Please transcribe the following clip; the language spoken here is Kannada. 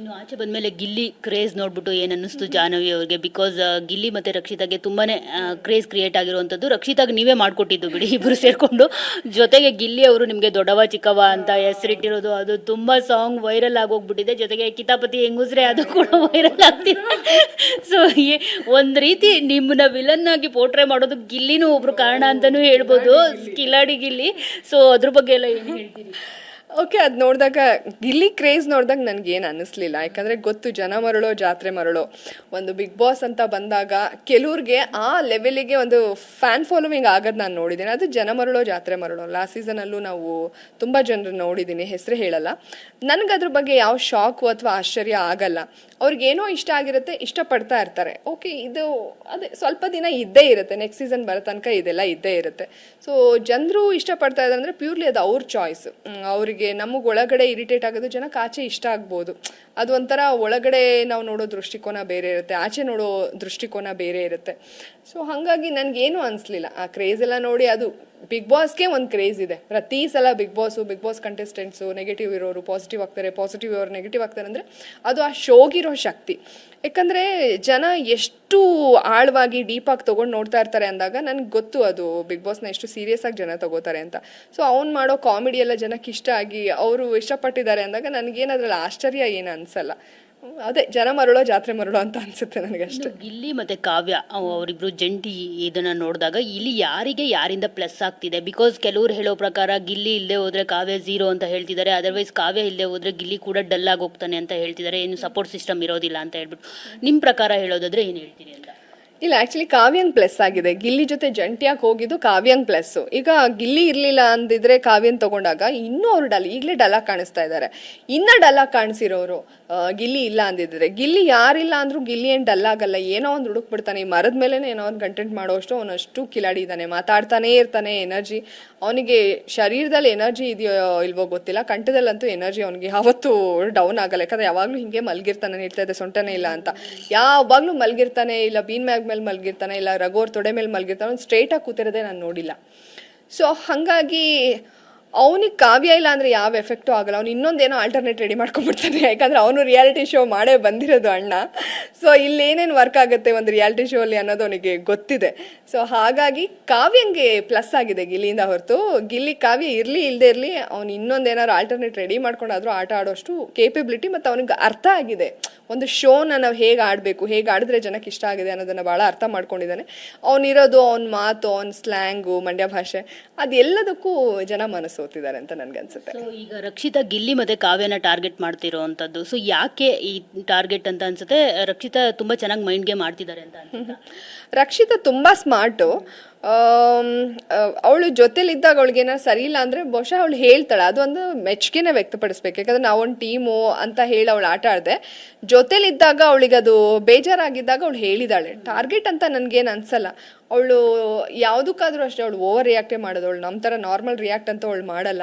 ಇನ್ನು ಆಚೆ ಬಂದಮೇಲೆ ಗಿಲ್ಲಿ ಕ್ರೇಜ್ ನೋಡ್ಬಿಟ್ಟು ಏನನ್ನಿಸ್ತು ಅನ್ನಿಸ್ತು ಜಾಹ್ನವಿ ಅವ್ರಿಗೆ? ಬಿಕಾಸ್ ಗಿಲ್ಲಿ ಮತ್ತೆ ರಕ್ಷಿತಾಗೆ ತುಂಬಾನೇ ಕ್ರೇಜ್ ಕ್ರಿಯೇಟ್ ಆಗಿರುವಂಥದ್ದು. ರಕ್ಷಿತಾಗ್ ನೀವೇ ಮಾಡಿಕೊಟ್ಟಿದ್ದು ಬಿಡಿ ಇಬ್ಬರು ಸೇರಿಕೊಂಡು. ಜೊತೆಗೆ ಗಿಲ್ಲಿ ಅವರು ನಿಮಗೆ ದೊಡ್ಡವ ಚಿಕ್ಕವ ಅಂತ ಹೆಸರಿಟ್ಟಿರೋದು. ಅದು ತುಂಬ ಸಾಂಗ್ ವೈರಲ್ ಆಗೋಗ್ಬಿಟ್ಟಿದೆ. ಜೊತೆಗೆ ಕಿತಾಪತಿ ಹೆಂಗುಸ್ರೆ ಅದು ಕೂಡ ವೈರಲ್ ಆಗ್ತಿದೆ. ಸೊ ಒಂದು ರೀತಿ ನಿಮ್ಮನ್ನ ವಿಲನ್ ಆಗಿ ಪೋಟ್ರೆ ಮಾಡೋದು ಗಿಲ್ಲಿನೂ ಒಬ್ರು ಕಾರಣ ಅಂತಲೂ ಹೇಳ್ಬೋದು. ಕಿಲಾಡಿ ಗಿಲ್ಲಿ. ಸೊ ಅದ್ರ ಬಗ್ಗೆ ಎಲ್ಲ ಏನು ಹೇಳ್ತೀರಿ? ಓಕೆ ಅದು ನೋಡಿದಾಗ ಗಿಲ್ಲಿ ಕ್ರೇಜ್ ನೋಡಿದಾಗ ನನಗೆ ಏನು ಅನ್ನಿಸ್ಲಿಲ್ಲ. ಯಾಕಂದರೆ ಗೊತ್ತು, ಜನ ಮರಳೋ, ಜಾತ್ರೆ ಮರಳೋ. ಒಂದು ಬಿಗ್ ಬಾಸ್ ಅಂತ ಬಂದಾಗ ಕೆಲವ್ರಿಗೆ ಆ ಲೆವೆಲಿಗೆ ಒಂದು ಫ್ಯಾನ್ ಫಾಲೋವಿಂಗ್ ಆಗೋದು ನಾನು ನೋಡಿದ್ದೀನಿ ಅದು ಜನ ಮರಳೋ, ಜಾತ್ರೆ ಮರಳೋ. ಲಾಸ್ಟ್ ಸೀಸನಲ್ಲೂ ನಾವು ತುಂಬ ಜನರು ನೋಡಿದ್ದೀನಿ ಹೆಸರು ಹೇಳಲ್ಲ. ನನಗೆ ಅದ್ರ ಬಗ್ಗೆ ಯಾವ ಶಾಕು ಅಥವಾ ಆಶ್ಚರ್ಯ ಆಗಲ್ಲ. ಅವ್ರಿಗೇನೋ ಇಷ್ಟ ಆಗಿರುತ್ತೆ, ಇಷ್ಟಪಡ್ತಾ ಇರ್ತಾರೆ. ಓಕೆ ಇದು ಅದೇ ಸ್ವಲ್ಪ ದಿನ ಇದ್ದೇ ಇರುತ್ತೆ. ನೆಕ್ಸ್ಟ್ ಸೀಸನ್ ಬರೋ ತನಕ ಇದೆಲ್ಲ ಇದ್ದೇ ಇರುತ್ತೆ. ಸೊ ಜನರು ಇಷ್ಟಪಡ್ತಾ ಇದ್ದಾರೆ ಅಂದರೆ ಪ್ಯೂರ್ಲಿ ಅದು ಅವ್ರ ಚಾಯ್ಸ್ ಅವರಿಗೆ ನಮಗೆ ಒಳಗಡೆ ಇರಿಟೇಟ್ ಆಗೋದು ಜನಕ್ಕೆ ಆಚೆ ಇಷ್ಟ ಆಗ್ಬೋದು. ಅದು ಒಂಥರ ಒಳಗಡೆ ನಾವು ನೋಡೋ ದೃಷ್ಟಿಕೋನ ಬೇರೆ ಇರುತ್ತೆ, ಆಚೆ ನೋಡೋ ದೃಷ್ಟಿಕೋನ ಬೇರೆ ಇರುತ್ತೆ. ಸೊ ಹಾಗಾಗಿ ನನಗೇನು ಅನಿಸ್ಲಿಲ್ಲ. ಆ ಕ್ರೇಜ್ ಎಲ್ಲ ನೋಡಿ ಅದು ಬಿಗ್ ಬಾಸ್ಗೆ ಒಂದು ಕ್ರೇಜ್ ಇದೆ. ಪ್ರತಿ ಸಲ big boss big boss contestants negative ಇರೋರು ಪಾಸಿಟಿವ್ ಆಗ್ತಾರೆ ಪಾಸಿಟಿವ್ ಇರೋರು ನೆಗೆಟಿವ್ ಆಗ್ತಾರೆ ಅಂದರೆ ಅದು ಆ ಶೋಗಿರೋ ಶಕ್ತಿ. ಯಾಕಂದರೆ ಜನ ಎಷ್ಟು ಆಳವಾಗಿ ಡೀಪಾಗಿ ತೊಗೊಂಡು ನೋಡ್ತಾ ಇರ್ತಾರೆ ಅಂದಾಗ ನನಗೆ ಗೊತ್ತು ಅದು ಬಿಗ್ ಬಾಸ್ನ ಎಷ್ಟು ಸೀರಿಯಸ್ ಆಗಿ ಜನ ತಗೋತಾರೆ ಅಂತ. ಸೊ ಅವ್ನು ಮಾಡೋ ಕಾಮಿಡಿ ಎಲ್ಲ ಜನಕ್ಕೆ ಇಷ್ಟ ಆಗಿ ಅವರು ಇಷ್ಟಪಟ್ಟಿದ್ದಾರೆ ಅಂದಾಗ ನನಗೇನು ಅದರಲ್ಲಿ ಆಶ್ಚರ್ಯ ಏನು ಅನಿಸಲ್ಲ. ಅದೇ ಜನ ಮರಳೋ ಜಾತ್ರೆ ಮರಳೋ ಅಂತ ಅನ್ಸುತ್ತೆ ನನಗೆ ಅಷ್ಟು ಗಿಲ್ಲಿ ಮತ್ತೆ ಕಾವ್ಯ, ಅವ್- ಅವರಿಬ್ರು ಜಂಟಿ ಇದನ್ನ ನೋಡಿದಾಗ ಇಲ್ಲಿ ಯಾರಿಗೆ ಯಾರಿಂದ ಪ್ಲಸ್ ಆಗ್ತಿದೆ? ಬಿಕಾಸ್ ಕೆಲವ್ರು ಹೇಳೋ ಪ್ರಕಾರ ಗಿಲ್ಲಿ ಇಲ್ಲದೆ ಹೋದ್ರೆ ಕಾವ್ಯ ಝೀರೋ ಅಂತ ಹೇಳ್ತಿದ್ದಾರೆ. ಅದರ್ವೈಸ್ ಕಾವ್ಯ ಇಲ್ಲದೆ ಹೋದ್ರೆ ಗಿಲ್ಲಿ ಕೂಡ ಡಲ್ ಆಗಿ ಹೋಗ್ತಾನೆ ಅಂತ ಹೇಳ್ತಿದ್ದಾರೆ. ಏನು ಸಪೋರ್ಟ್ ಸಿಸ್ಟಮ್ ಇರೋದಿಲ್ಲ ಅಂತ ಹೇಳ್ಬಿಟ್ಟು. ನಿಮ್ಮ ಪ್ರಕಾರ ಹೇಳೋದಾದ್ರೆ ಏನು ಹೇಳ್ತೀರಿ ಅಂತ? ಇಲ್ಲ ಆಕ್ಚುಲಿ ಕಾವ್ಯನ್ ಪ್ಲಸ್ ಆಗಿದೆ. ಗಿಲ್ಲಿ ಜೊತೆ ಜಂಟಿಯಾಗಿ ಹೋಗಿದ್ದು ಕಾವ್ಯನ್ ಪ್ಲಸ್ ಈಗ ಗಿಲ್ಲಿ ಇರಲಿಲ್ಲ ಅಂದಿದ್ರೆ ಕಾವ್ಯನ್ ತಗೊಂಡಾಗ ಇನ್ನೂ ಅವ್ರು ಡಲ್ ಈಗಲೇ ಡಲ ಕಾಣಿಸ್ತಾ ಇದ್ದಾರೆ ಇನ್ನ ಡಲ ಕಾಣಿಸಿರೋರು ಗಿಲ್ಲಿ ಇಲ್ಲ ಅಂದಿದ್ರೆ. ಗಿಲ್ಲಿ ಯಾರಿಲ್ಲ ಅಂದ್ರೂ ಗಿಲ್ಲಿ ಏನು ಡಲ್ ಆಗಲ್ಲ. ಏನೋ ಒಂದು ಹುಡುಕ್ ಬಿಡ್ತಾನೆ ಈ ಮರದ ಮೇಲೆ ಏನೋ ಒಂದು ಕಂಟೆಂಟ್ ಮಾಡೋಷ್ಟು ಅವನಷ್ಟು ಕಿಲಾಡಿ ಇದ್ದಾನೆ ಮಾತಾಡ್ತಾನೇ ಇರ್ತಾನೆ ಎನರ್ಜಿ ಅವನಿಗೆ ಶರೀರದಲ್ಲಿ ಎನರ್ಜಿ ಇದೆಯೋ ಇಲ್ವೋ ಗೊತ್ತಿಲ್ಲ. ಕಂಠದಲ್ಲಂತೂ ಎನರ್ಜಿ ಅವನಿಗೆ ಯಾವತ್ತೂ ಡೌನ್ ಆಗಲ್ಲ. ಯಾಕಂದ್ರೆ ಯಾವಾಗಲೂ ಹಿಂಗೆ ಮಲ್ಗಿರ್ತಾನೆ. ಹೇಳ್ತಾ ಇದ್ದೆ ಸೊಂಟನೇ ಇಲ್ಲ ಅಂತ. ಯಾವಾಗಲೂ ಮಲ್ಗಿರ್ತಾನೆ ಇಲ್ಲ. ಬೀನ್ ಮ್ಯಾಗ್ ಮೇಲೆ ಮಲಗಿರ್ತಾನೆ ಇಲ್ಲ ರಗೋರ್ ತೊಡೆ ಮೇಲೆ ಮಲಗಿರ್ತಾನೆ ಸ್ಟ್ರೈಟಾಗಿ ಕೂತಿರೋದೇ ನಾನು ನೋಡಿಲ್ಲ. ಸೊ ಹಾಗಾಗಿ ಅವನಿಗೆ ಕಾವ್ಯ ಇಲ್ಲ ಅಂದ್ರೆ ಯಾವ ಎಫೆಕ್ಟು ಆಗಲ್ಲ. ಅವ್ನು ಇನ್ನೊಂದೇನೋ ಆಲ್ಟರ್ನೇಟ್ ರೆಡಿ ಮಾಡ್ಕೊಂಡ್ಬಿಡ್ತಾನೆ. ಯಾಕಂದ್ರೆ ಅವನು ರಿಯಾಲಿಟಿ ಶೋ ಮಾಡೇ ಬಂದಿರೋದು ಅಣ್ಣ. ಸೊ ಇಲ್ಲಿ ಏನೇನು ವರ್ಕ್ ಆಗುತ್ತೆ ಒಂದು ರಿಯಾಲಿಟಿ ಶೋ ಅಲ್ಲಿ ಅನ್ನೋದು ಅವನಿಗೆ ಗೊತ್ತಿದೆ. ಸೊ ಹಾಗಾಗಿ ಕಾವ್ಯಂಗೆ ಪ್ಲಸ್ ಆಗಿದೆ ಗಿಲ್ಲಿಯಿಂದ ಹೊರತು. ಗಿಲ್ಲಿ ಕಾವ್ಯ ಇರಲಿ ಇಲ್ಲದೆ ಇರಲಿ, ಅವ್ನು ಇನ್ನೊಂದೇನಾದ್ರು ಆಲ್ಟರ್ನೇಟ್ ರೆಡಿ ಮಾಡ್ಕೊಂಡಾದ್ರೂ ಆಟ ಆಡೋಷ್ಟು ಕೇಪಬಿಲಿಟಿ ಮತ್ತು ಅವನಿಗೆ ಅರ್ಥ ಆಗಿದೆ. ಒಂದು ಶೋನ ನಾವು ಹೇಗೆ ಆಡಬೇಕು, ಹೇಗೆ ಆಡಿದ್ರೆ ಜನಕ್ಕೆ ಇಷ್ಟ ಆಗಿದೆ ಅನ್ನೋದನ್ನು ಭಾಳ ಅರ್ಥ ಮಾಡ್ಕೊಂಡಿದ್ದಾನೆ. ಅವನಿರೋದು ಅವನ ಮಾತು, ಅವನ ಸ್ಲ್ಯಾಂಗು ಮಂಡ್ಯ ಭಾಷೆ, ಅದೆಲ್ಲದಕ್ಕೂ ಜನ ಮನಸ್ಸೋತಿದ್ದಾರೆ ಅಂತ ನನ್ಗೆ ಅನ್ಸುತ್ತೆ ಈಗ ರಕ್ಷಿತಾ ಗಿಲ್ಲಿ ಮತ್ತೆ ಕಾವ್ಯನ ಟಾರ್ಗೆಟ್ ಮಾಡ್ತಿರೋ ಅಂತದ್ದು ಸೊ ಯಾಕೆ ಈ ಟಾರ್ಗೆಟ್ ಅಂತ ಅನ್ಸುತ್ತೆ? ರಕ್ಷಿತಾ ತುಂಬಾ ಚೆನ್ನಾಗಿ ಮೈಂಡ್ ಗೇಮ್ ಮಾಡ್ತಿದ್ದಾರೆ ಅಂತ ಅನ್ಸುತ್ತಾ? ರಕ್ಷಿತಾ ತುಂಬ ಸ್ಮಾರ್ಟು ಅವಳು ಜೊತೆಲಿದ್ದಾಗ ಅವಳಿಗೆ ಏನಾದ್ರು ಸರಿ ಇಲ್ಲ ಅಂದರೆ ಬಹುಶಃ ಅವಳು ಹೇಳ್ತಾಳೆ. ಅದೊಂದು ಮೆಚ್ಚುಗೆನೇ ವ್ಯಕ್ತಪಡಿಸ್ಬೇಕು. ಯಾಕಂದ್ರೆ ನಾವೊಂದು ಟೀಮು ಅಂತ ಹೇಳಿ ಅವಳು ಆಟ ಆಡಿದೆ. ಜೊತೆಲಿದ್ದಾಗ ಅವಳಿಗೆ ಅದು ಬೇಜಾರಾಗಿದ್ದಾಗ ಅವಳು ಹೇಳಿದಾಳೆ. ಟಾರ್ಗೆಟ್ ಅಂತ ನನಗೇನು ಅನ್ಸಲ್ಲ. ಅವಳು ಯಾವುದಕ್ಕಾದ್ರೂ ಅಷ್ಟೇ, ಅವಳು ಓವರ್ ರಿಯಾಕ್ಟೇ ಮಾಡೋದು. ಅವಳು ನಮ್ಮ ಥರ ನಾರ್ಮಲ್ ರಿಯಾಕ್ಟ್ ಅಂತ ಅವಳು ಮಾಡಲ್ಲ.